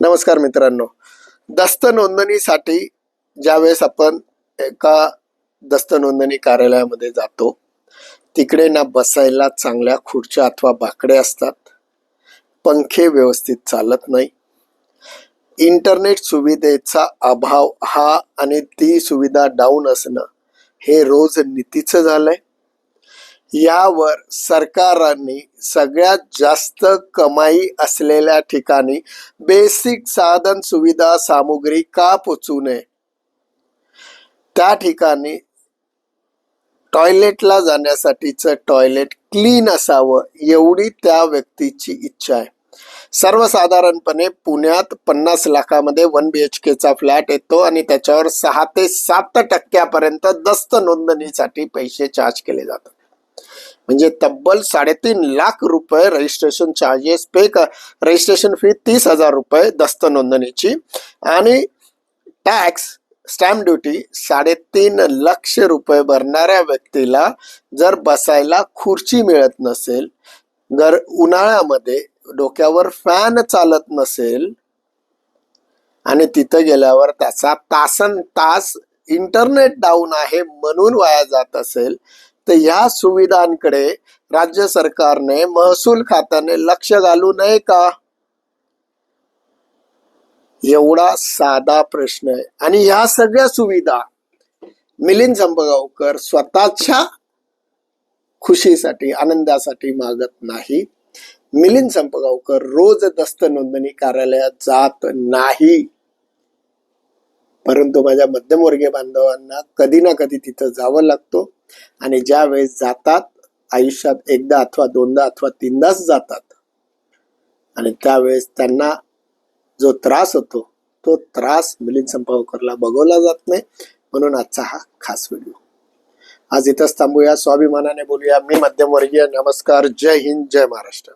नमस्कार मित्रांनो. दस्त नोंदणीसाठी ज्यावेळेस आपण एका दस्त नोंदणी कार्यालयामध्ये जातो तिकडे ना बसायला चांगल्या खुर्च्या अथवा बाकडे असतात. पंखे व्यवस्थित चालत नाही. इंटरनेट सुविधेचा अभाव हा आणि ती सुविधा डाऊन असणं हे रोज नीतीचं झालंय. यावर सरकारांनी सगळ्यात जास्त कमाई असलेल्या ठिकाणी बेसिक साधन सुविधा सामुग्री का पोचू नये? त्या ठिकाणी टॉयलेटला जाण्यासाठीचं टॉयलेट क्लीन असावं एवढी त्या व्यक्तीची इच्छा आहे. सर्वसाधारणपणे पुण्यात पन्नास लाखामध्ये वन बी एच केचा फ्लॅट येतो आणि त्याच्यावर सहा ते सात टक्क्यापर्यंत दस्त नोंदणीसाठी पैसे चार्ज केले जातात. म्हणजे तब्बल साडेतीन लाख रुपये रजिस्ट्रेशन चार्जेस पे कर रजिस्ट्रेशन फी तीस हजार रुपये दस्त नोंदणीची. आणि टॅक्स स्टॅम्प ड्युटी साडेतीन लक्ष रुपये भरणाऱ्या व्यक्तीला जर बसायला खुर्ची मिळत नसेल जर उन्हाळ्यामध्ये डोक्यावर फॅन चालत नसेल आणि तिथं गेल्यावर त्याचा तासन तास इंटरनेट डाऊन आहे म्हणून वाया जात असेल तर या सुविधांकडे राज्य सरकारने महसूल खात्याने लक्ष घालू नये का? एवढा साधा प्रश्न आहे. आणि ह्या सगळ्या सुविधा मिलिंद संपगावकर स्वतःच्या खुशीसाठी आनंदासाठी मागत नाही मिलिंद संपगावकर रोज दस्त नोंदणी कार्यालयात जात नाही. परंतु माझ्या मध्यमवर्गीय बांधवांना कधी ना कधी तिथं जावं लागतो. आणि ज्या वेळेस जातात आयुष्यात एकदा अथवा दोनदा अथवा तीनदाच जातात. आणि त्यावेळेस त्यांना जो त्रास होतो तो त्रास मिलिंद संपावकरला बघवला जात नाही म्हणून आजचा हा खास व्हिडिओ. आज इथंच थांबूया. स्वाभिमानाने बोलूया. मी मध्यमवर्गीय नमस्कार. जय हिंद. जय महाराष्ट्र.